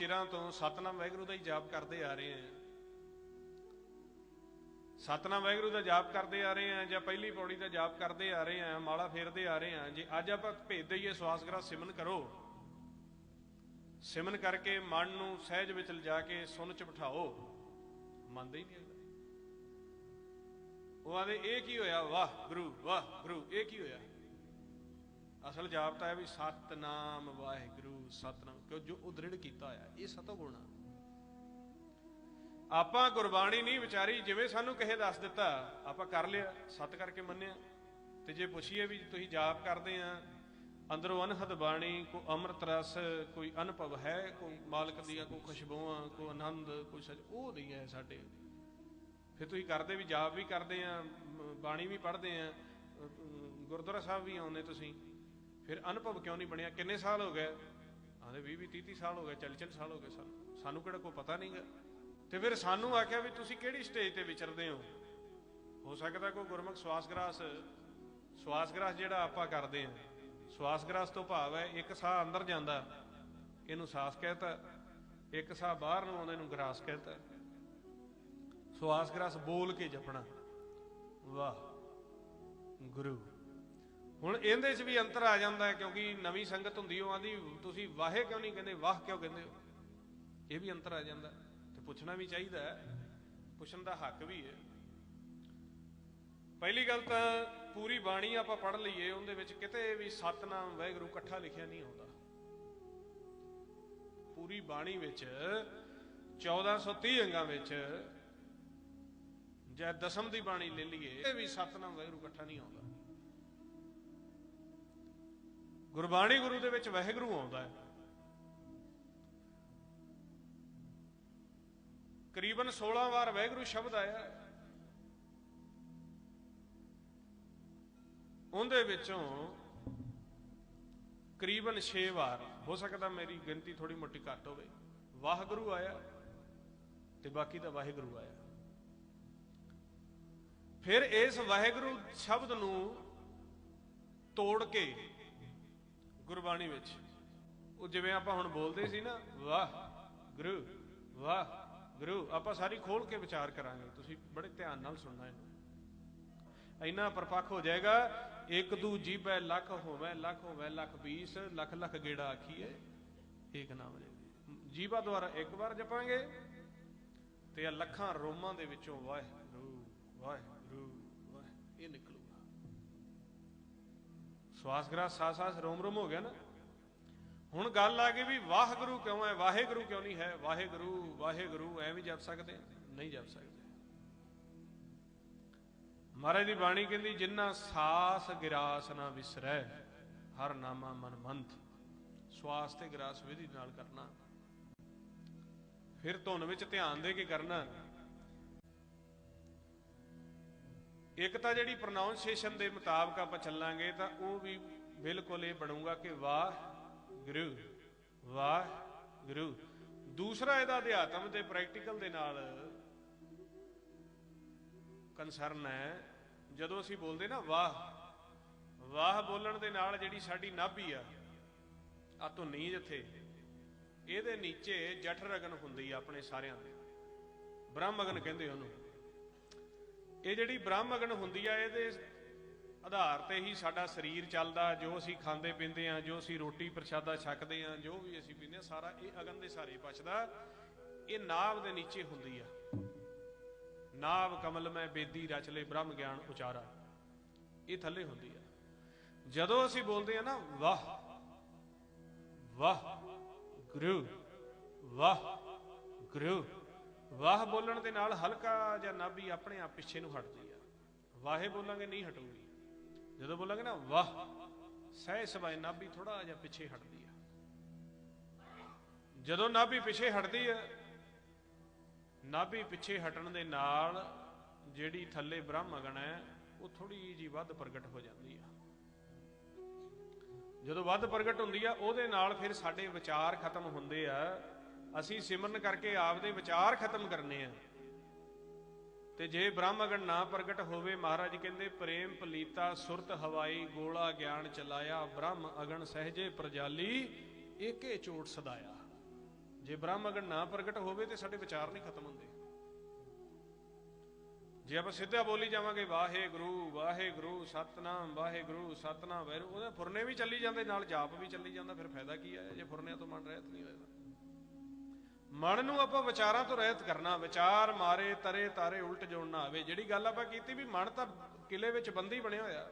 ਚਿਰਾਂ ਤੋਂ ਸਤਨਾਮ ਵਾਹਿਗੁਰੂ ਦਾ ਹੀ ਜਾਪ ਕਰਦੇ ਆ ਰਹੇ ਹਾਂ ਸਤਨਾਮ ਵਾਹਿਗੁਰੂ ਦਾ ਜਾਪ ਕਰਦੇ ਆ ਰਹੇ ਆ ਜਾਂ ਪਹਿਲੀ ਪੌੜੀ ਦਾ ਜਾਪ ਕਰਦੇ ਆ ਰਹੇ ਆ, ਮਾਲਾ ਫੇਰਦੇ ਆ ਰਹੇ ਹਾਂ ਜੇ ਅੱਜ ਆਪਾਂ ਭੇਜ ਦਈਏ ਸਵਾਸਗਰਾ ਸਿਮਨ ਕਰੋ। ਸਿਮਨ ਕਰਕੇ ਮਨ ਨੂੰ ਸਹਿਜ ਵਿੱਚ ਲਿਜਾ ਕੇ ਸੁਣ ਚ ਬਿਠਾਓ। ਮੰਨਦੇ ਹੀ ਨਹੀਂ ਅਗਲਾ ਉਹ ਆਦੇ, ਇਹ ਕੀ ਹੋਇਆ? ਵਾਹ ਗੁਰੂ ਵਾਹ ਗੁਰੂ, ਇਹ ਕੀ ਹੋਇਆ? ਅਸਲ ਜਾਪ ਤਾਂ ਹੈ ਵੀ ਸਤਨਾਮ ਵਾਹਿਗੁਰੂ, ਸਤਨਾਮ। ਕਿਉਂ? ਜੋ ਉਦ੍ਰਿੜ ਕੀਤਾ ਹੋਇਆ, ਇਹ ਸਤੋ ਗੁਣਾ ਆਪਾਂ ਗੁਰਬਾਣੀ ਨਹੀਂ ਵਿਚਾਰੀ, ਜਿਵੇਂ ਸਾਨੂੰ ਕਿਸੇ ਦੱਸ ਦਿੱਤਾ, ਆਪਾਂ ਕਰ ਲਿਆ, ਸਤ ਕਰਕੇ ਮੰਨਿਆ। ਤੇ ਜੇ ਪੁੱਛੀਏ ਵੀ ਤੁਸੀਂ ਜਾਪ ਕਰਦੇ ਆ, ਅੰਦਰੋਂ ਅਨਹਦ ਬਾਣੀ ਕੋ ਅੰਮ੍ਰਿਤ ਰਸ, ਕੋਈ ਅਨੁਭਵ ਹੈ, ਕੋਈ ਮਾਲਕ ਦੀਆਂ ਕੋਈ ਖੁਸ਼ਬੂਆਂ, ਕੋਈ ਆਨੰਦ, ਕੋਈ ਸੱਚ, ਉਹ ਨਹੀਂ ਹੈ ਸਾਡੇ। ਫਿਰ ਤੁਸੀਂ ਕਰਦੇ ਵੀ ਜਾਪ ਵੀ ਕਰਦੇ ਆ ਬਾਣੀ ਵੀ ਪੜ੍ਹਦੇ ਆ ਗੁਰਦੁਆਰਾ ਸਾਹਿਬ ਵੀ ਆਉਂਦੇ ਤੁਸੀਂ। ਫਿਰ ਅਨੁਭਵ ਕਿਉਂ ਨਹੀਂ ਬਣਿਆ? ਕਿੰਨੇ ਸਾਲ ਹੋ ਗਏ? ਆਂਦੇ 20 20 30 ਸਾਲ ਹੋ ਗਏ 40 40 ਸਾਲ ਹੋ ਗਏ ਸਾਨੂੰ। ਸਾਨੂੰ ਕਿਹੜਾ ਕੋਈ ਪਤਾ ਨਹੀਂਗਾ। ਤੇ ਫਿਰ ਸਾਨੂੰ ਆਖਿਆ ਵੀ ਤੁਸੀਂ ਕਿਹੜੀ ਸਟੇਜ ਤੇ ਵਿਚਰਦੇ ਹੋ? ਹੋ ਸਕਦਾ ਕੋਈ ਗੁਰਮੁਖ ਸਵਾਸਗ੍ਰਾਸ ਸਵਾਸਗ੍ਰਾਸ ਜਿਹੜਾ ਆਪਾਂ ਕਰਦੇ ਆ ਸਵਾਸਗ੍ਰਾਸ ਤੋਂ ਭਾਵ ਹੈ ਇੱਕ ਸਾਹ ਅੰਦਰ ਜਾਂਦਾ, ਇਹਨੂੰ ਸਾਸ ਕਹਤਾ, ਇੱਕ ਸਾਹ ਬਾਹਰ ਨੂੰ ਆਉਂਦਾ, ਇਹਨੂੰ ਗਰਾਸ ਕਹਤਾ। ਸਵਾਸਗ੍ਰਾਸ ਬੋਲ ਕੇ ਜਪਣਾ। ਵਾਹ, ਗੁਰੂ। ਹੁਣ ਇਹਦੇ 'ਚ ਵੀ ਅੰਤਰ ਆ ਜਾਂਦਾ ਹੈ ਕਿਉਂਕਿ ਨਵੀਂ ਸੰਗਤ ਹੁੰਦੀ ਉਹ ਆਂਦੀ, ਤੁਸੀਂ ਵਾਹੇ ਕਿਉਂ ਨਹੀਂ? ਕਹਿੰਦੇ, ਵਾਹ ਕਿਉਂ ਕਹਿੰਦੇ ਹੋ? ਇਹ ਵੀ ਅੰਤਰ ਆ ਜਾਂਦਾ ਤੇ ਪੁੱਛਣਾ ਵੀ ਚਾਹੀਦਾ ਹੈ। ਪੁੱਛਣ ਦਾ ਹੱਕ ਵੀ ਹੈ। ਪਹਿਲੀ ਗੱਲ ਤਾਂ ਪੂਰੀ ਬਾਣੀ ਆਪਾਂ ਪੜ੍ਹ ਲਈਏ, ਉਹਦੇ ਵਿੱਚ ਕਿਤੇ ਵੀ ਸਤਨਾਮ ਵਾਹਿਗੁਰੂ ਇਕੱਠਾ ਲਿਖਿਆ ਨਹੀਂ ਆਉਂਦਾ ਪੂਰੀ ਬਾਣੀ ਵਿੱਚ 1430 ਅੰਗਾਂ ਵਿੱਚ ਜੇ ਦਸਮ ਦੀ ਬਾਣੀ ਲੈ ਲਈਏ, ਇਹ ਵੀ ਸਤਨਾਮ ਵਾਹਿਗੁਰੂ ਇਕੱਠਾ ਨਹੀਂ ਆਉਂਦਾ। ਗੁਰਬਾਣੀ ਗੁਰੂ ਦੇ ਵਿੱਚ ਵਾਹਿਗੁਰੂ ਆਉਂਦਾ ਹੈ ਕਰੀਬਨ 16 ਵਾਰ ਵਾਹਿਗੁਰੂ ਸ਼ਬਦ ਆਇਆ ਹੈ। ਉਹਦੇ ਵਿੱਚੋਂ ਕਰੀਬਨ 6 ਵਾਰ, ਹੋ ਸਕਦਾ ਮੇਰੀ ਗਿਣਤੀ ਥੋੜੀ ਮੋਟੀ ਘੱਟ ਹੋਵੇ, ਵਾਹਿਗੁਰੂ ਆਇਆ ਤੇ ਬਾਕੀ ਤਾਂ ਵਾਹਿਗੁਰੂ ਆਇਆ ਫਿਰ ਇਸ ਵਾਹਿਗੁਰੂ ਸ਼ਬਦ ਨੂੰ ਤੋੜ ਕੇ ਗੁਰਬਾਣੀ ਵਿੱਚ। ਉਹ ਜਿਵੇਂ ਆਪਾਂ ਹੁਣ ਬੋਲਦੇ ਸੀ ਨਾ, ਵਾਹ ਗੁਰੂ ਵਾਹ ਗੁਰੂ, ਆਪਾਂ ਸਾਰੀ ਖੋਲ ਕੇ ਵਿਚਾਰ ਕਰਾਂਗੇ। ਤੁਸੀਂ ਬੜੇ ਧਿਆਨ ਨਾਲ ਸੁਣਨਾ ਹੈ। ਇੰਨਾ ਪਰਪੱਖ ਹੋ ਜਾਏਗਾ, ਇੱਕ ਦੂ ਜੀਬੈ ਲੱਖ ਹੋਵੇ ਲੱਖ ਹੋਵੇ, ਲੱਖ 20 ਲੱਖ ਲੱਖ ਗੇੜਾ ਆਖੀਏ ਏਕ ਨਾਮ ਲੈ ਜੀਬਾ ਦੁਆਰਾ ਇੱਕ ਵਾਰ ਜਪਾਂਗੇ ਤੇ ਇਹ ਲੱਖਾਂ ਰੋਮਾਂ ਦੇ ਵਿੱਚੋਂ ਵਾਹਿਗੁਰੂ ਵਾਹਿਗੁਰੂ ਵਾਹਿ ਇਹ ਨਿਕਲੂਗਾ ਸਵਾਸ ਗ੍ਰਾਸ ਸਾਹ ਸਾਹ ਰੋਮ ਰੋਮ ਹੋ ਗਿਆ ਨਾ। ਹੁਣ ਗੱਲ ਆ ਗਈ ਵੀ ਵਾਹਿਗੁਰੂ ਕਿਉਂ ਹੈ, ਵਾਹਿਗੁਰੂ ਕਿਉਂ ਨਹੀਂ ਹੈ? ਵਾਹਿਗੁਰੂ ਵਾਹਿਗੁਰੂ ਐ ਵੀ ਜਪ ਸਕਦੇ ਨਹੀਂ ਜਪ ਸਕਦੇ। ਮਹਾਰਾਜ ਦੀ ਬਾਣੀ ਕਹਿੰਦੀ, ਜਿੰਨਾ ਸਾਸ ਗਿਰਾਸ ਨਾ ਵਿਸਰੈ, ਹਰ ਨਾਮਾ ਮਨ ਮੰਥ ਸਵਾਸ ਤੇ ਗਿਰਾਸ ਵਿਧੀ ਨਾਲ ਕਰਨਾ। ਫਿਰ ਧੁਨ ਵਿੱਚ ਧਿਆਨ ਦੇ ਕੇ ਕਰਨਾ। ਇੱਕ ਤਾਂ ਜਿਹੜੀ ਪ੍ਰੋਨਾਂਸੀਏਸ਼ਨ ਦੇ ਮੁਤਾਬਕ ਆਪਾਂ ਚੱਲਾਂਗੇ ਤਾਂ ਉਹ ਵੀ ਬਿਲਕੁਲ ਇਹ ਬਣੂਗਾ ਕਿ ਵਾਹ ਗੁਰੂ ਵਾਹ ਗੁਰੂ ਦੂਸਰਾ ਇਹਦਾ ਅਧਿਆਤਮ ਤੇ ਪ੍ਰੈਕਟੀਕਲ ਦੇ ਨਾਲ ਕੰਸਰਨ ਹੈ, ਜਦੋਂ ਅਸੀਂ ਬੋਲਦੇ ਨਾ ਵਾਹ ਵਾਹ ਬੋਲਣ ਦੇ ਨਾਲ ਜਿਹੜੀ ਸਾਡੀ ਨਾਭੀ ਆ ਆ ਧੁਨੀ ਜਿੱਥੇ ਇਹਦੇ ਨੀਚੇ ਜਠ ਰਗਨ ਹੁੰਦੀ ਆ ਆਪਣੇ ਸਾਰਿਆਂ ਦੇ। ਬ੍ਰਹਮ ਅਗਨ ਕਹਿੰਦੇ ਉਹਨੂੰ। ਇਹ ਜਿਹੜੀ ਬ੍ਰਹਮ ਅਗਨ ਹੁੰਦੀ ਆ, ਇਹਦੇ ਆਧਾਰ ਤੇ ਹੀ ਸਾਡਾ ਸਰੀਰ ਚੱਲਦਾ, ਜੋ ਅਸੀਂ ਖਾਂਦੇ ਪੀਂਦੇ ਆ, ਜੋ ਅਸੀਂ ਰੋਟੀ ਪ੍ਰਸ਼ਾਦਾ ਛਕਦੇ ਆ, ਜੋ ਵੀ ਅਸੀਂ ਪੀਂਦੇ ਆ, ਸਾਰਾ ਇਹ ਅਗਨ ਦੇ ਸਾਰੇ ਬਚਦਾ ਇਹ ਨਾਭ ਦੇ ਨੀਚੇ ਹੁੰਦੀ ਆ। ਨਾਭ ਕਮਲ ਮੈਂ ਬੇਦੀ ਰਚ ਲੈ ਬ੍ਰਹਮ ਗਿਆਨ ਉਚਾਰਾ। ਇਹ ਥੱਲੇ ਹੁੰਦੀ ਆ। ਜਦੋਂ ਅਸੀਂ ਬੋਲਦੇ ਆ ਨਾ, ਵਾਹ ਵਾਹ, ਗੁਰੂ ਵਾਹ, ਗੁਰੂ ਵਾਹ ਬੋਲਣ ਦੇ ਨਾਲ ਹਲਕਾ ਜਾਂ ਨਾਭੀ ਆਪਣੇ ਆਪ ਪਿੱਛੇ ਨੂੰ ਹਟਦੀ ਆ। ਵਾਹੇ ਬੋਲਾਂਗੇ ਨਹੀਂ ਹਟੂਗੀ। ਜਦੋਂ ਬੋਲਾਂਗੇ ਨਾ ਵਾਹ, ਸਹਿ ਸਬਾਈ ਨਾਭੀ ਥੋੜਾ ਜਿਹਾ ਪਿੱਛੇ ਹਟਦੀ ਆ। ਜਦੋਂ ਨਾਭੀ ਪਿੱਛੇ ਹਟਦੀ ਆ, ਨਾਭੀ ਪਿੱਛੇ ਹਟਣ ਦੇ ਨਾਲ ਜਿਹੜੀ ਥੱਲੇ ਬ੍ਰਹਮ ਅਗਣ ਹੈ, ਉਹ ਥੋੜੀ ਜੀ ਵੱਧ ਪ੍ਰਗਟ ਹੋ ਜਾਂਦੀ ਆ। ਜਦੋਂ ਵੱਧ ਪ੍ਰਗਟ ਹੁੰਦੀ ਆ, ਉਹਦੇ ਨਾਲ ਫਿਰ ਸਾਡੇ ਵਿਚਾਰ ਖਤਮ ਹੁੰਦੇ ਆ। ਅਸੀਂ ਸਿਮਰਨ ਕਰਕੇ ਆਪਦੇ ਵਿਚਾਰ ਖਤਮ ਕਰਨੇ ਆ। ਤੇ ਜੇ ਬ੍ਰਹਮ ਅਗਣ ਨਾ ਪ੍ਰਗਟ ਹੋਵੇ, ਮਹਾਰਾਜ ਕਹਿੰਦੇ, ਪ੍ਰੇਮ ਪਲੀਤਾ, ਸੁਰਤ ਹਵਾਈ, ਗੋਲਾ ਗਿਆਨ ਚਲਾਇਆ, ਬ੍ਰਹਮ ਅਗਣ ਸਹਜੇ ਪ੍ਰਜਾਲੀ, ਏਕੇ ਚੋਟ ਸਦਾਇਆ। ਜੇ ਬ੍ਰਹਮ ਅਗਰ ਨਾ ਪ੍ਰਗਟ ਹੋਵੇ ਤੇ ਸਾਡੇ ਵਿਚਾਰ ਨਹੀਂ ਖਤਮ ਹੁੰਦੇ। ਜੇ ਆਪਾਂ ਸਿੱਧਾ ਬੋਲੀ ਜਾਵਾਂਗੇ, ਵਾਹਿਗੁਰੂ ਵਾਹਿਗੁਰੂ, ਸਤਨਾਮ ਵਾਹਿਗੁਰੂ, ਸਤਨਾਮ ਵੈਰੂ ਉਹਦੇ ਫੁਰਨੇ ਵੀ ਚੱਲੀ ਜਾਂਦੇ, ਨਾਲ ਜਾਪ ਵੀ ਚੱਲੀ ਜਾਂਦਾ, ਫਿਰ ਫਾਇਦਾ ਕੀ ਆਇਆ? ਜੇ ਫੁਰਨਿਆਂ ਤੋਂ ਮਨ ਰਹਿਤ ਨਹੀਂ ਹੋਏਗਾ। ਮਨ ਨੂੰ ਆਪਾਂ ਵਿਚਾਰਾਂ ਤੋਂ ਰਹਿਤ ਕਰਨਾ, ਵਿਚਾਰ ਮਾਰੇ, ਤਰੇ, ਤਾਰੇ, ਉਲਟ ਜੋੜਨਾ ਆਵੇ। ਜਿਹੜੀ ਗੱਲ ਆਪਾਂ ਕੀਤੀ ਵੀ ਮਨ ਤਾਂ ਕਿਲੇ ਵਿੱਚ ਬੰਦੀ ਬਣਿਆ ਹੋਇਆ।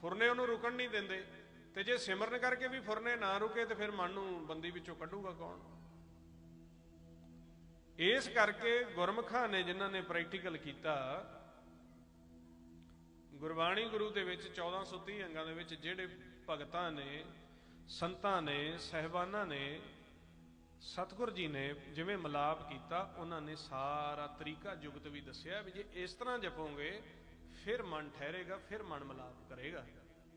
ਫੁਰਨੇ ਉਹਨੂੰ ਰੁਕਣ ਨਹੀਂ ਦਿੰਦੇ। ਤੇ ਜੇ ਸਿਮਰਨ ਕਰਕੇ ਵੀ ਫੁਰਨੇ ਨਾ ਰੁਕੇ, ਤੇ ਫਿਰ ਮਨ ਨੂੰ ਬੰਦੀ ਵਿੱਚੋਂ ਕੱਢੂਗਾ ਕੌਣ? ਇਸ ਕਰਕੇ ਗੁਰਮਖਾਂ ਨੇ ਜਿਨ੍ਹਾਂ ਨੇ ਪ੍ਰੈਕਟੀਕਲ ਕੀਤਾ, ਗੁਰਬਾਣੀ ਗੁਰੂ ਦੇ ਵਿੱਚ 1430 ਅੰਗਾਂ ਦੇ ਵਿੱਚ ਜਿਹੜੇ ਭਗਤਾਂ ਨੇ, ਸੰਤਾਂ ਨੇ, ਸਹਿਬਾਨਾਂ ਨੇ ਸਤਿਗੁਰ ਜੀ ਨੇ ਜਿਵੇਂ ਮਲਾਪ ਕੀਤਾ, ਉਹਨਾਂ ਨੇ ਸਾਰਾ ਤਰੀਕਾ ਜੁਗਤ ਵੀ ਦੱਸਿਆ ਵੀ ਜੇ ਇਸ ਤਰ੍ਹਾਂ ਜਪੋਗੇ, ਫਿਰ ਮਨ ਠਹਿਰੇਗਾ, ਫਿਰ ਮਨ ਮਲਾਪ ਕਰੇਗਾ।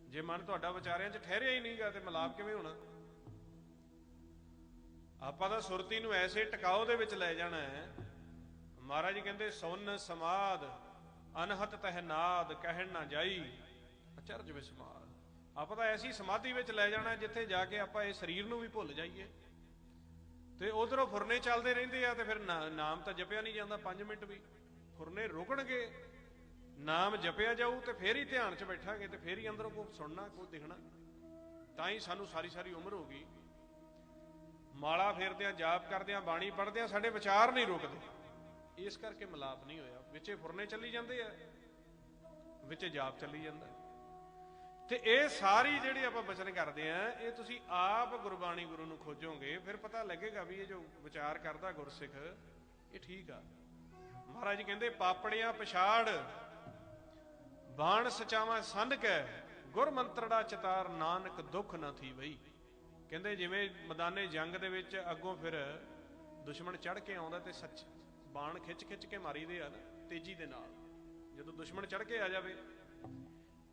ਜੇ ਮਨ ਤੁਹਾਡਾ ਵਿਚਾਰਿਆਂ 'ਚ ਠਹਿਰਿਆ ਹੀ ਨਹੀਂਗਾ, ਤੇ ਮਲਾਪ ਕਿਵੇਂ ਹੋਣਾ? ਆਪਾਂ ਤਾਂ ਸੁਰਤੀ ਨੂੰ ਐਸੇ ਟਿਕਾਓ ਦੇ ਵਿੱਚ ਲੈ ਜਾਣਾ ਹੈ। ਮਹਾਰਾਜ ਕਹਿੰਦੇ, ਸੁਨ ਸਮਾਦ, ਅਨਹਤ ਤਹਿਨਾਦ ਕਹਿਣ ਨਾ ਜਾਈ। ਅਚਰਜ ਵਿਸਮਾਦ ਆਪਾਂ ਤਾਂ ਐਸੀ ਸਮਾਧੀ ਵਿੱਚ ਲੈ ਜਾਣਾ, ਜਿੱਥੇ ਜਾ ਕੇ ਆਪਾਂ ਇਹ ਸਰੀਰ ਨੂੰ ਵੀ ਭੁੱਲ ਜਾਈਏ। ਤੇ ਉਧਰੋਂ ਫੁਰਨੇ ਚੱਲਦੇ ਰਹਿੰਦੇ ਆ ਤੇ ਫਿਰ ਨਾ- ਨਾਮ ਤਾਂ ਜਪਿਆ ਨਹੀਂ ਜਾਂਦਾ 5 ਮਿੰਟ ਵੀ। ਫੁਰਨੇ ਰੁਕਣਗੇ, ਨਾਮ ਜਪਿਆ ਜਾਊ ਤੇ ਫੇਰ ਹੀ ਧਿਆਨ 'ਚ ਬੈਠਾਂਗੇ ਤੇ ਫੇਰ ਹੀ ਅੰਦਰੋਂ ਕੋ ਸੁਣਨਾ ਕੋ ਦਿਖਣਾ। ਤਾਂ ਹੀ ਸਾਨੂੰ ਸਾਰੀ ਸਾਰੀ ਉਮਰ ਹੋ ਗਈ। ਮਾਲਾ ਫੇਰਦਿਆਂ, ਜਾਪ ਕਰਦਿਆਂ, ਬਾਣੀ ਪੜ੍ਹਦਿਆਂ ਸਾਡੇ ਵਿਚਾਰ ਨਹੀਂ ਰੁਕਦੇ। ਇਸ ਕਰਕੇ ਮਲਾਪ ਨਹੀਂ ਹੋਇਆ। ਵਿੱਚੇ ਫੁਰਨੇ ਚੱਲੀ ਜਾਂਦੇ ਆ, ਵਿੱਚੇ ਜਾਪ ਚੱਲੀ ਜਾਂਦਾ। ਤੇ ਇਹ ਸਾਰੀ ਜਿਹੜੀ ਆਪਾਂ ਬਚਨ ਕਰਦੇ ਆ, ਇਹ ਤੁਸੀਂ ਆਪ ਗੁਰਬਾਣੀ ਗੁਰੂ ਨੂੰ ਖੋਜੋਗੇ, ਫਿਰ ਪਤਾ ਲੱਗੇਗਾ ਵੀ ਇਹ ਜੋ ਵਿਚਾਰ ਕਰਦਾ ਗੁਰਸਿੱਖ, ਇਹ ਠੀਕ ਆ। ਮਹਾਰਾਜ ਜੀ ਕਹਿੰਦੇ, ਪਾਪੜਿਆਂ ਪਛਾੜ, ਬਾਣ ਸਚਾਵਾਂ ਸੰਧ ਕੈ, ਗੁਰ ਮੰਤਰੜਾ ਚਤਾਰ ਨਾਨਕ ਦੁੱਖ ਨਾ ਥੀ ਬਈ ਕਹਿੰਦੇ, ਜਿਵੇਂ ਮੈਦਾਨੇ ਜੰਗ ਦੇ ਵਿੱਚ ਅੱਗੋਂ ਫਿਰ ਦੁਸ਼ਮਣ ਚੜ ਕੇ ਆਉਂਦਾ ਤੇ ਸੱਚ, ਬਾਣ ਖਿੱਚ ਖਿੱਚ ਕੇ ਮਾਰੀਦੇ ਆ ਨਾ, ਤੇਜ਼ੀ ਦੇ ਨਾਲ। ਜਦੋਂ ਦੁਸ਼ਮਣ ਚੜ ਕੇ ਆ ਜਾਵੇ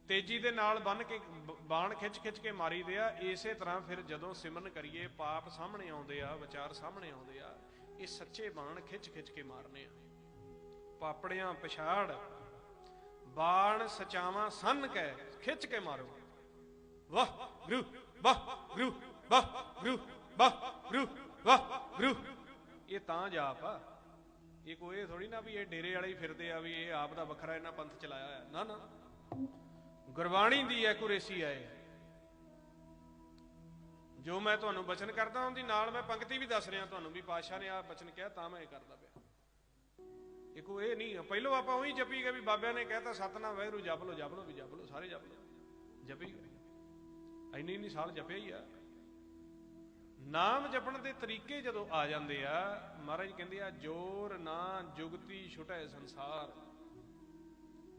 ਤੇਜ਼ੀ ਦੇ ਨਾਲ ਬੰਨ ਕੇ, ਬਾਣ ਖਿੱਚ ਖਿੱਚ ਕੇ ਮਾਰੀਦੇ ਆ। ਇਸੇ ਤਰ੍ਹਾਂ ਫਿਰ ਜਦੋਂ ਸਿਮਰਨ ਕਰੀਏ, ਪਾਪ ਸਾਹਮਣੇ ਆਉਂਦੇ ਆ, ਵਿਚਾਰ ਸਾਹਮਣੇ ਆਉਂਦੇ ਆ, ਇਹ ਸੱਚੇ ਬਾਣ ਖਿੱਚ ਖਿੱਚ ਕੇ ਮਾਰਨੇ ਆ। ਪਾਪੜਿਆਂ ਪਛਾੜ, ਬਾਣ ਸਚਾਵਾਂ ਸੰਨ ਕੈ ਖਿੱਚ ਕੇ ਮਾਰੋ। ਵਾਹ, ਗੁਰੂ ਵਾਹ ਗੁਰੂ ਵਾਹ ਗੁਰੂ ਵਾਹ ਗੁਰੂ ਵਾਹ, ਗੁਰੂ। ਇਹ ਤਾਂ ਜਾਪ ਆ। ਇਹ ਕੋਈ ਥੋੜੀ ਨਾ ਵੀ ਇਹ ਡੇਰੇ ਵਾਲੇ ਹੀ ਫਿਰਦੇ ਆ, ਵੀ ਇਹ ਆਪ ਦਾ ਵੱਖਰਾ ਇਹਨਾਂ ਪੰਥ ਚਲਾਇਆ ਹੋਇਆ। ਨਾ ਨਾ। ਗੁਰਬਾਣੀ ਦੀ ਐਕੂਰੇਸੀ ਹੈ ਜੋ ਮੈਂ ਤੁਹਾਨੂੰ ਬਚਨ ਕਰਦਾ, ਉਹਦੀ ਨਾਲ ਮੈਂ ਪੰਕਤੀ ਵੀ ਦੱਸ ਰਿਹਾ, ਤੁਹਾਨੂੰ ਵੀ ਪਾਸ਼ਾ ਨੇ ਆ ਬਚਨ ਕਿਹਾ, ਤਾਂ ਮੈਂ ਇਹ ਕਰਦਾ ਪਿਆ। ਇਹ ਇਹ ਨਹੀਂ, ਪਹਿਲੋਂ ਆਪਾਂ ਉਹੀ ਜਪੀ ਗਏ ਵੀ ਬਾਬਿਆਂ ਨੇ ਕਹਿਤਾ, ਸਤਨਾਮ, ਵਾਹਿਗੁਰੂ, ਜਪ ਲਓ ਜਪ ਲਓ, ਵੀ ਜਪ ਲਓ, ਸਾਰੇ ਜਪ ਲਓ। ਜਪੀ ਗਏ। ਇੰਨੀ ਨਹੀਂ ਸਾਲ ਜਪਿਆ ਹੀ ਆ। ਨਾਮ ਜਪਣ ਦੇ ਤਰੀਕੇ ਜਦੋਂ ਆ ਜਾਂਦੇ ਆ, ਮਹਾਰਾਜ ਕਹਿੰਦੇ ਆ, ਜੋਰ ਨਾ ਜੁਗਤੀ ਛੁਟੈ ਸੰਸਾਰ।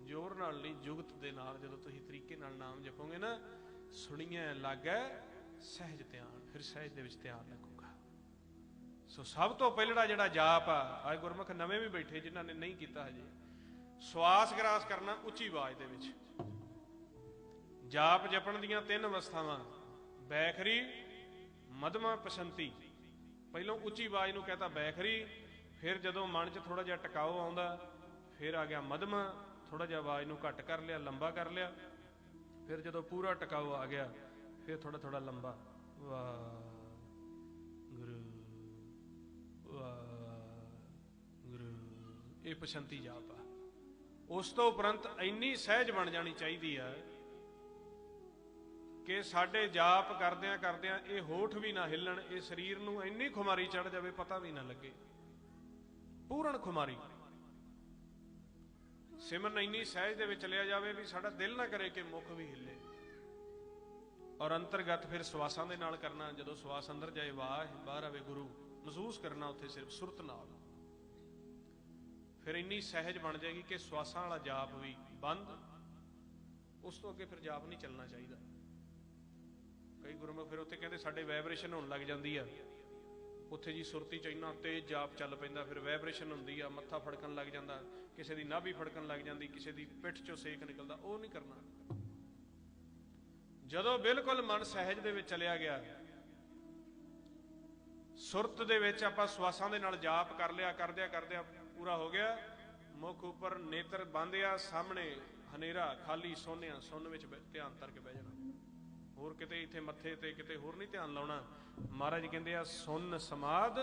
ਜੋਰ ਨਾਲ ਨਹੀਂ, ਜੁਗਤ ਦੇ ਨਾਲ ਜਦੋਂ ਤੁਸੀਂ ਤਰੀਕੇ ਨਾਲ ਨਾਮ ਜਪੋਗੇ ਨਾ, ਸੁਣੀਏ, ਲੱਗੈ, ਸਹਿਜ ਧਿਆਨ, ਫਿਰ ਸਹਿਜ ਦੇ ਵਿੱਚ ਧਿਆਨ ਲੱਗੂਗਾ। ਸੋ ਸਭ ਤੋਂ ਪਹਿਲੜਾ ਜਿਹੜਾ ਜਾਪ ਆ, ਅੱਜ ਗੁਰਮੁਖ ਨਵੇਂ ਵੀ ਬੈਠੇ, ਜਿਨ੍ਹਾਂ ਨੇ ਨਹੀਂ ਕੀਤਾ ਹਜੇ, ਸਵਾਸ ਗਰਾਸ ਕਰਨਾ ਉੱਚੀ ਆਵਾਜ਼ ਦੇ ਵਿੱਚ। ਜਾਪ ਜਪਣ ਦੀਆਂ ਤਿੰਨ ਅਵਸਥਾਵਾਂ, ਬੈਖਰੀ ਮਧਮਾ ਪਸੰਤੀ। ਪਹਿਲਾਂ ਉੱਚੀ ਆਵਾਜ਼ ਨੂੰ ਕਹਤਾ ਬੈਖਰੀ, ਫਿਰ ਜਦੋਂ ਮਨ 'ਚ ਥੋੜਾ ਜਿਹਾ ਟਿਕਾਓ ਆਉਂਦਾ, ਫਿਰ ਆ ਗਿਆ ਮਧਮਾ ਥੋੜਾ ਜਿਹਾ ਆਵਾਜ਼ ਨੂੰ ਘੱਟ ਕਰ ਲਿਆ, ਲੰਬਾ ਕਰ ਲਿਆ। ਫਿਰ ਜਦੋਂ ਪੂਰਾ ਟਿਕਾਓ ਆ ਗਿਆ, ਫਿਰ ਥੋੜਾ ਥੋੜਾ ਲੰਬਾ। ਵਾਹ ਗੁਰੂ ਵਾਹ ਗੁਰੂ ਇਹ ਪਛੰਤੀ ਜਾਪ ਆ। ਉਸ ਤੋਂ ਉਪਰੰਤ ਇੰਨੀ ਸਹਿਜ ਬਣ ਜਾਣੀ ਚਾਹੀਦੀ ਆ ਕਿ ਸਾਡੇ ਜਾਪ ਕਰਦਿਆਂ ਕਰਦਿਆਂ ਇਹ ਹੋਠ ਵੀ ਨਾ ਹਿੱਲਣ, ਇਹ ਸਰੀਰ ਨੂੰ ਇੰਨੀ ਖੁਮਾਰੀ ਚੜ ਜਾਵੇ, ਪਤਾ ਵੀ ਨਾ ਲੱਗੇ। ਪੂਰਨ ਖੁਮਾਰੀ। ਸਿਮਰਨ ਇੰਨੀ ਸਹਿਜ ਦੇ ਵਿੱਚ ਲਿਆ ਜਾਵੇ ਵੀ ਸਾਡਾ ਦਿਲ ਨਾ ਕਰੇ ਕਿ ਮੁਖ ਵੀ ਹਿੱਲੇ। ਔਰ ਅੰਤਰਗਤ ਫਿਰ ਸਵਾਸਾਂ ਦੇ ਨਾਲ ਕਰਨਾ, ਜਦੋਂ ਸਵਾਸ ਅੰਦਰ ਜਾਏ, ਵਾਹ, ਬਾਹਰ ਆਵੇ ਗੁਰੂ, ਮਹਿਸੂਸ ਕਰਨਾ ਉੱਥੇ ਸਿਰਫ ਸੁਰਤ ਨਾਲ। ਫਿਰ ਇੰਨੀ ਸਹਿਜ ਬਣ ਜਾਏਗੀ ਕਿ ਸਵਾਸਾਂ ਵਾਲਾ ਜਾਪ ਵੀ ਬੰਦ, ਉਸ ਤੋਂ ਅੱਗੇ ਫਿਰ ਜਾਪ ਨਹੀਂ ਚੱਲਣਾ ਚਾਹੀਦਾ। ਕਈ ਗੁਰਮੁਖ ਫਿਰ ਉੱਥੇ ਕਹਿੰਦੇ, ਸਾਡੇ ਵਾਈਬ੍ਰੇਸ਼ਨ ਹੋਣ ਲੱਗ ਜਾਂਦੀ ਆ। ਉੱਥੇ ਜੀ ਸੁਰਤੀ ਚ ਇੰਨਾ ਤੇਜ਼ ਜਾਪ ਚੱਲ ਪੈਂਦਾ, ਫਿਰ ਵਾਈਬ੍ਰੇਸ਼ਨ ਹੁੰਦੀ ਆ, ਮੱਥਾ ਫੜਕਣ ਲੱਗ ਜਾਂਦਾ, ਕਿਸੇ ਦੀ ਨਾਭੀ ਫੜਕਣ ਲੱਗ ਜਾਂਦੀ, ਕਿਸੇ ਦੀ ਪਿੱਠ ਚੋਂ ਸੇਕ ਨਿਕਲਦਾ, ਉਹ ਨਹੀਂ ਕਰਨਾ। ਜਦੋਂ ਬਿਲਕੁਲ ਮਨ ਸਹਿਜ ਦੇ ਵਿੱਚ ਚਲਿਆ ਗਿਆ, ਸੁਰਤ ਦੇ ਵਿੱਚ ਆਪਾਂ ਸਵਾਸਾਂ ਦੇ ਨਾਲ ਜਾਪ ਕਰ ਲਿਆ, ਕਰਦਿਆਂ ਕਰਦਿਆਂ ਪੂਰਾ ਹੋ ਗਿਆ, ਮੁਖ ਉੱਪਰ ਨੇਤਰ ਬੰਦਿਆ ਸਾਹਮਣੇ ਹਨੇਰਾ, ਖਾਲੀ ਸੋਨਿਆ ਸੁੰਨ ਵਿੱਚ ਧਿਆਨ ਧਰ ਕੇ ਬਹਿ ਜਾਣਾ। ਹੋਰ ਕਿਤੇ ਇੱਥੇ ਮੱਥੇ ਤੇ ਕਿਤੇ ਹੋਰ ਨਹੀਂ ਧਿਆਨ ਲਾਉਣਾ। ਮਹਾਰਾਜ ਕਹਿੰਦੇ ਆ, ਸੁਨ ਸਮਾਦ,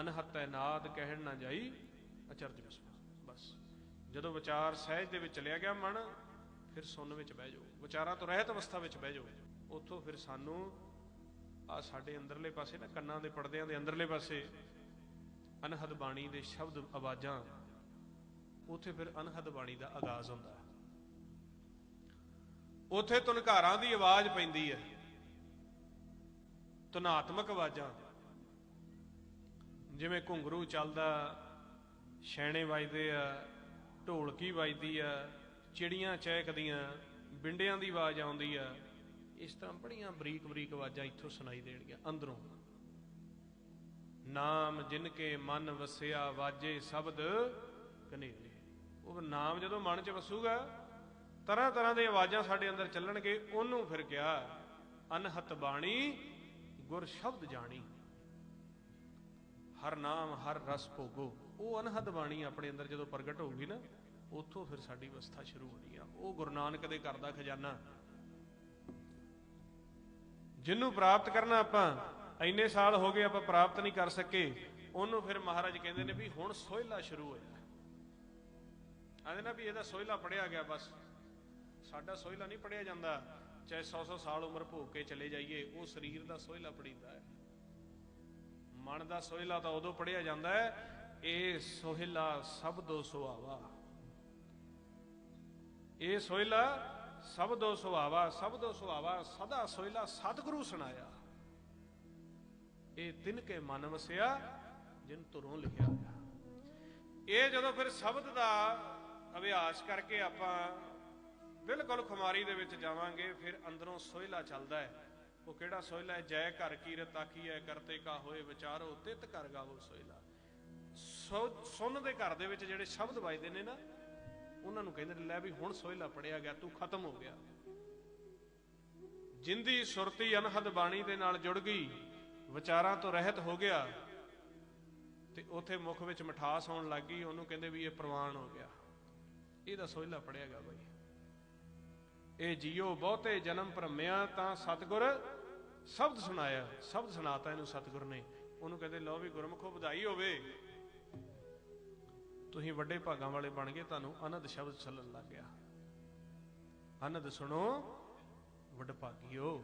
ਅਨਹਤੈ ਨਾਦ ਕਹਿਣ ਨਾ ਜਾਈ, ਅਚਰਜ ਵਿਸਵਾਸ। ਬਸ। ਜਦੋਂ ਵਿਚਾਰ ਸਹਿਜ ਦੇ ਵਿੱਚ ਚਲਿਆ ਗਿਆ ਮਨ, ਫਿਰ ਸੁਨ ਵਿੱਚ ਬਹਿ ਜਾਓ। ਵਿਚਾਰਾਂ ਤੋਂ ਰਹਿਤ ਅਵਸਥਾ ਵਿੱਚ ਬਹਿ ਜਾਓ। ਉੱਥੋਂ ਫਿਰ ਸਾਨੂੰ ਆ ਸਾਡੇ ਅੰਦਰਲੇ ਪਾਸੇ ਨਾ, ਕੰਨਾਂ ਦੇ ਪਰਦਿਆਂ ਦੇ ਅੰਦਰਲੇ ਪਾਸੇ ਅਨਹਦ ਬਾਣੀ ਦੇ ਸ਼ਬਦ, ਆਵਾਜ਼ਾਂ, ਉੱਥੇ ਫਿਰ ਅਨਹਦ ਬਾਣੀ ਦਾ ਆਗਾਜ਼ ਹੁੰਦਾ ਹੈ। ਉੱਥੇ ਤੁਨਕਾਰਾਂ ਦੀ ਆਵਾਜ਼ ਪੈਂਦੀ ਹੈ। ਤੁਨਾਤਮਕ ਆਵਾਜ਼ਾਂ। ਜਿਵੇਂ ਘੁੰਗਰੂ ਚੱਲਦਾ, ਛੈਣੇ ਵੱਜਦੇ ਆ, ਢੋਲਕੀ ਵੱਜਦੀ ਆ, ਚਿੜੀਆਂ ਚਹਿਕਦੀਆਂ, ਬਿੰਡਿਆਂ ਦੀ ਆਵਾਜ਼ ਆਉਂਦੀ ਆ। ਇਸ ਤਰ੍ਹਾਂ ਬੜੀਆਂ ਬਰੀਕ ਬਰੀਕ ਆਵਾਜ਼ਾਂ ਇੱਥੋਂ ਸੁਣਾਈ ਦੇਣਗੀਆਂ, ਅੰਦਰੋਂ। ਨਾਮ ਜਿਨ ਕੇ ਮਨ ਵਸਿਆ, ਵਾਜੇ ਸ਼ਬਦ ਕਨੇਰੇ। ਉਹ ਨਾਮ ਜਦੋਂ ਮਨ 'ਚ ਵਸੂਗਾ ਤਰ੍ਹਾਂ ਤਰ੍ਹਾਂ ਦੀਆਂ ਆਵਾਜ਼ਾਂ ਸਾਡੇ ਅੰਦਰ ਚੱਲਣਗੇ, ਉਹਨੂੰ ਫਿਰ ਕਿਹਾ, ਅਨਹਤ ਬਾਣੀ, ਗੁਰ ਸ਼ਬਦ ਜਾਣੀ। ਹਰ ਨਾਮ, ਹਰ ਰਸ ਭੋਗੋ। ਉਹ ਅਨਹਦ ਬਾਣੀ ਆਪਣੇ ਅੰਦਰ ਜਦੋਂ ਪ੍ਰਗਟ ਹੋਊਗੀ ਨਾ, ਉੱਥੋਂ ਫਿਰ ਸਾਡੀ ਅਵਸਥਾ ਸ਼ੁਰੂ ਹੋਣੀ ਆ। ਉਹ ਗੁਰੂ ਨਾਨਕ ਦੇ ਘਰ ਦਾ ਖਜ਼ਾਨਾ। ਜਿਹਨੂੰ ਪ੍ਰਾਪਤ ਕਰਨਾ ਆਪਾਂ, ਇੰਨੇ ਸਾਲ ਹੋ ਗਏ ਆਪਾਂ ਪ੍ਰਾਪਤ ਨਹੀਂ ਕਰ ਸਕੇ, ਉਹਨੂੰ ਫਿਰ ਮਹਾਰਾਜ ਕਹਿੰਦੇ ਨੇ ਵੀ ਹੁਣ ਸੋਹਿਲਾ ਸ਼ੁਰੂ ਹੋਇਆ। ਆਂਦੇ ਨਾ ਵੀ ਇਹਦਾ ਸੋਹਿਲਾ ਪੜਿਆ ਗਿਆ ਬਸ। ਸਾਡਾ ਸੋਹਿਲਾ ਨਹੀਂ ਪੜਿਆ ਜਾਂਦਾ। ਚਾਹੇ 100-100 ਸਾਲ ਉਮਰ ਭੋਗ ਕੇ ਚਲੇ ਜਾਈਏ, ਉਹ ਸਰੀਰ ਦਾ ਸੋਹਿਲਾ ਪੜੀਦਾ ਹੈ। ਮਨ ਦਾ ਸੋਹਿਲਾ ਤਾਂ ਉਦੋਂ ਪੜਿਆ ਜਾਂਦਾ ਹੈ, ਇਹ ਸੋਹਿਲਾ ਸਬਦੋ ਸੁਹਾਵਾ। ਇਹ ਸੋਹਿਲਾ ਸਬਦੋ ਸੁਹਾਵਾ ਸਬਦੋ ਸੁਹਾਵਾ, ਸਦਾ ਸੋਹਿਲਾ ਸਤਿਗੁਰੂ ਸੁਣਾਇਆ। ਇਹ ਤਿੰਨ ਕੇ ਮਨ ਵਸਿਆ, ਜਿਨ ਤੁਰੋਂ ਲਿਖਿਆ ਇਹ ਜਦੋਂ ਫਿਰ ਸ਼ਬਦ ਦਾ ਅਭਿਆਸ ਕਰਕੇ ਆਪਾਂ ਬਿਲਕੁਲ ਖੁਮਾਰੀ ਦੇ ਵਿੱਚ ਜਾਵਾਂਗੇ, ਫਿਰ ਅੰਦਰੋਂ ਸੋਹਿਲਾ ਚੱਲਦਾ ਹੈ। ਉਹ ਕਿਹੜਾ ਸੋਹਿਲਾ ਹੈ? ਜੈ ਘਰ ਕੀਰਤ ਤਾਕੀਐ ਕਰਤੇ ਕਾ ਹੋਏ ਵਿਚਾਰੋ, ਤਿਤ ਕਰ ਗਾਵੋ ਸੋਹਿਲਾ ਸੋ ਸੁਣ ਦੇ ਘਰ ਦੇ ਵਿੱਚ ਜਿਹੜੇ ਸ਼ਬਦ ਵੱਜਦੇ ਨੇ ਨਾ, ਉਹਨਾਂ ਨੂੰ ਕਹਿੰਦੇ ਲੈ ਵੀ ਹੁਣ ਸੋਹਿਲਾ ਪੜਿਆ ਗਿਆ, ਤੂੰ ਖਤਮ ਹੋ ਗਿਆ। ਜਿੰਦੀ ਸੁਰਤੀ ਅਨਹਦ ਬਾਣੀ ਦੇ ਨਾਲ ਜੁੜ ਗਈ, ਵਿਚਾਰਾਂ ਤੋਂ ਰਹਿਤ ਹੋ ਗਿਆ, ਤੇ ਉਥੇ ਮੁਖ ਵਿੱਚ ਮਿਠਾਸ ਆਉਣ ਲੱਗ ਗਈ, ਉਹਨੂੰ ਕਹਿੰਦੇ ਵੀ ਇਹ ਪ੍ਰਵਾਨ ਹੋ ਗਿਆ। ਇਹਦਾ ਸੋਹਿਲਾ ਪੜਿਆ ਗਿਆ ਬਾਈ। ਇਹ ਜੀਓ ਬਹੁਤੇ ਜਨਮ ਭਰਮਿਆ ਤਾਂ ਸਤਗੁਰ ਸ਼ਬਦ ਸੁਣਾਇਆ, ਸ਼ਬਦ ਸੁਣਾਤਾ ਇਹਨੂੰ ਸਤਗੁਰ ਨੇ। ਉਹਨੂੰ ਕਹਿੰਦੇ, ਲਓ ਵੀ ਗੁਰਮੁਖੋ ਵਧਾਈ ਹੋਵੇ। ਤੁਸੀਂ ਵੱਡੇ ਭਾਗਾਂ ਵਾਲੇ ਬਣ ਗਏ, ਤੁਹਾਨੂੰ ਅਨੰਦ ਸ਼ਬਦ ਚੱਲਣ ਲੱਗ ਗਿਆ। ਅਨੰਦ ਸੁਣੋ ਵੱਡ ਭਾਗੀਓ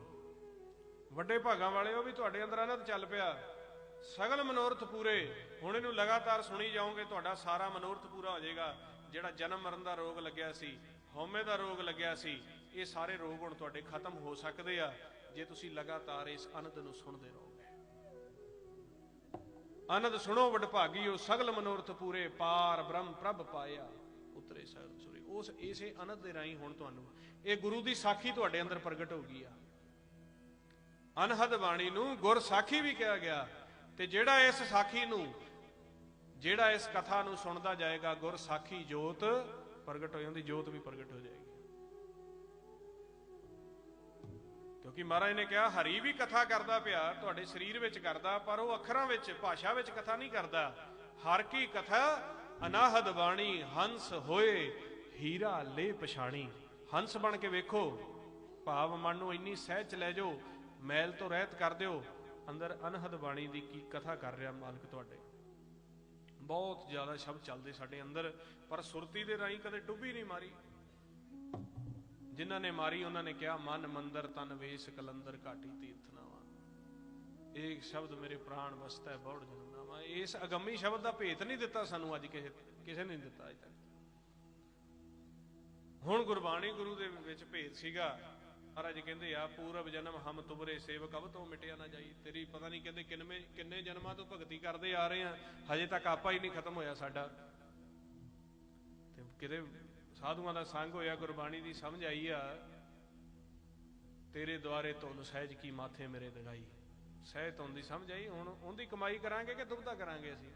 ਵੱਡੇ ਭਾਗਾਂ ਵਾਲਿਓ ਵੀ ਤੁਹਾਡੇ ਅੰਦਰ ਅਨੰਦ ਚੱਲ ਪਿਆ। ਸਗਲ ਮਨੋਰਥ ਪੂਰੇ। ਹੁਣ ਇਹਨੂੰ ਲਗਾਤਾਰ ਸੁਣੀ ਜਾਓਗੇ, ਤੁਹਾਡਾ ਸਾਰਾ ਮਨੋਰਥ ਪੂਰਾ ਹੋ ਜਾਏਗਾ। ਜਿਹੜਾ ਜਨਮ ਮਰਨ ਦਾ ਰੋਗ ਲੱਗਿਆ ਸੀ, ਹਉਮੈ ਦਾ ਰੋਗ ਲੱਗਿਆ ਸੀ ਇਹ ਸਾਰੇ ਰੋਗ ਹੁਣ ਤੁਹਾਡੇ ਖਤਮ ਹੋ ਸਕਦੇ ਆ, ਜੇ ਤੁਸੀਂ ਲਗਾਤਾਰ ਇਸ ਅਨੰਦ ਨੂੰ ਸੁਣਦੇ ਰਹੋਗੇ। ਅਨੰਦ ਸੁਣੋ ਵਡਭਾਗੀਓ ਸਗਲ ਮਨੋਰਥ ਪੂਰੇ ਪਾਰ ਬ੍ਰਹਮ ਪ੍ਰਭ ਪਾਇਆ, ਉਤਰੇ ਸਗਲ ਸੁਰੀ। ਉਸ ਇਸੇ ਅਨੰਦ ਦੇ ਰਾਹੀਂ ਹੁਣ ਤੁਹਾਨੂੰ, ਇਹ ਗੁਰੂ ਦੀ ਸਾਖੀ ਤੁਹਾਡੇ ਅੰਦਰ ਪ੍ਰਗਟ ਹੋ ਗਈ ਆ। ਅਨਹਦ ਬਾਣੀ ਨੂੰ ਗੁਰ ਸਾਖੀ ਵੀ ਕਿਹਾ ਗਿਆ, ਤੇ ਜਿਹੜਾ ਇਸ ਸਾਖੀ ਨੂੰ, ਜਿਹੜਾ ਇਸ ਕਥਾ ਨੂੰ ਸੁਣਦਾ ਜਾਏਗਾ, ਗੁਰ ਸਾਖੀ ਜੋਤ ਪ੍ਰਗਟ ਹੋ ਜਾਂਦੀ, ਜੋਤ ਵੀ ਪ੍ਰਗਟ ਹੋ ਜਾਏਗੀ। ਕਿਉਂਕਿ ਮਹਾਰਾਜ ਨੇ ਕਿਹਾ, ਹਰੀ ਵੀ ਕਥਾ ਕਰਦਾ ਪਿਆ, ਤੁਹਾਡੇ ਸਰੀਰ ਵਿੱਚ ਕਰਦਾ, ਪਰ ਉਹ ਅੱਖਰਾਂ ਵਿੱਚ, ਭਾਸ਼ਾ ਵਿੱਚ ਕਥਾ ਨਹੀਂ ਕਰਦਾ। ਹਰ ਕੀ ਕਥਾ, ਅਨਾਹਦ ਬਾਣੀ, ਹੰਸ ਹੋਏ, ਹੀਰਾ ਲੈ ਪਛਾਣੀ। ਹੰਸ ਬਣ ਕੇ ਵੇਖੋ, ਭਾਵ ਮਨ ਨੂੰ ਇੰਨੀ ਸਹਿਜ ਲੈ ਜਾਓ, ਮੈਲ ਤੋਂ ਰਹਿਤ ਕਰ ਦਿਓ। ਅੰਦਰ ਅਨਹਦ ਬਾਣੀ ਦੀ ਕੀ ਕਥਾ ਕਰ ਰਿਹਾ ਮਾਲਕ ਤੁਹਾਡੇ? ਬਹੁਤ ਜ਼ਿਆਦਾ ਸ਼ਬਦ ਚੱਲਦੇ ਸਾਡੇ ਅੰਦਰ, ਪਰ ਸੁਰਤੀ ਦੇ ਰਾਹੀਂ ਕਦੇ ਡੁੱਬੀ ਨਹੀਂ ਮਾਰੀ। ਜਿਨ੍ਹਾਂ ਨੇ ਮਾਰੀ, ਉਹਨਾਂ ਨੇ ਕਿਹਾ, ਮਨ ਮੰਦਰ, ਤਨ ਵੇਸ, ਕਲੰਦਰ ਘਾਟੀ ਤੀਰਥ ਨਾਵਾ ਇਹ ਸ਼ਬਦ ਮੇਰੇ ਪ੍ਰਾਣ ਵਸਤਾ ਹੈ ਬੌੜ ਜਨਮ ਇਸ ਅਗੰਮੀ ਸ਼ਬਦ ਦਾ ਭੇਤ ਨਹੀਂ ਦਿੱਤਾ ਸਾਨੂੰ ਅੱਜ ਕਿਸੇ ਕਿਸੇ ਨੇ ਦਿੱਤਾ ਅਜ ਤੱਕ। ਹੁਣ ਗੁਰਬਾਣੀ ਗੁਰੂ ਦੇ ਵਿੱਚ ਭੇਤ ਸੀਗਾ। ਮਹਾਰਾਜ ਕਹਿੰਦੇ ਆ ਪੂਰਬ ਜਨਮ ਹਮ ਤੁਮਰੇ ਸੇਵਕ, ਅਬ ਤੋਂ ਮਿਟਿਆ ਨਾ ਜਾਈ। ਤੇਰੀ ਪਤਾ ਨਹੀਂ ਕਹਿੰਦੇ ਕਿੰਨੇ ਕਿੰਨੇ ਜਨਮਾਂ ਤੋਂ ਭਗਤੀ ਕਰਦੇ ਆ ਰਹੇ ਆ। ਹਜੇ ਤੱਕ ਆਪਾ ਹੀ ਨਹੀਂ ਖਤਮ ਹੋਇਆ ਸਾਡਾ। ਤੇ ਕਿਤੇ ਸਾਧੂਆਂ ਦਾ ਸੰਗ ਹੋਇਆ, ਗੁਰਬਾਣੀ ਦੀ ਸਮਝ ਆਈ ਆ। ਤੇਰੇ ਦੁਆਰੇ ਧੁਨ ਸਹਿਜ ਕੀ ਮਾਥੇ ਮੇਰੇ ਦਗਾਈ ਸਹਿਜ ਧੁਨ ਦੀ ਸਮਝ ਆਈ, ਹੁਣ ਉਹਦੀ ਕਮਾਈ ਕਰਾਂਗੇ ਕਿ ਦੁਬਦਾ ਕਰਾਂਗੇ ਅਸੀਂ?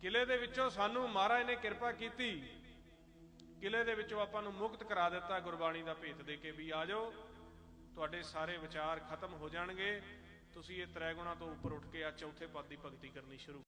ਕਿਲੇ ਦੇ ਵਿੱਚੋਂ ਸਾਨੂੰ ਮਹਾਰਾਜ ਨੇ ਕਿਰਪਾ ਕੀਤੀ। ਕਿਲੇ ਦੇ ਵਿੱਚੋਂ ਆਪਾਂ ਨੂੰ ਮੁਕਤ ਕਰਾ ਦਿੱਤਾ ਗੁਰਬਾਣੀ ਦਾ ਭੇਤ ਦੇ ਕੇ ਵੀ ਆ ਜਾਓ। ਤੁਹਾਡੇ ਸਾਰੇ ਵਿਚਾਰ ਖਤਮ ਹੋ ਜਾਣਗੇ। ਤੁਸੀਂ ਇਹ ਤ੍ਰੈ ਗੁਣਾ ਤੋਂ ਉੱਪਰ ਉੱਠ ਕੇ ਆ ਚੌਥੇ ਪਦ ਦੀ ਭਗਤੀ ਕਰਨੀ ਸ਼ੁਰੂ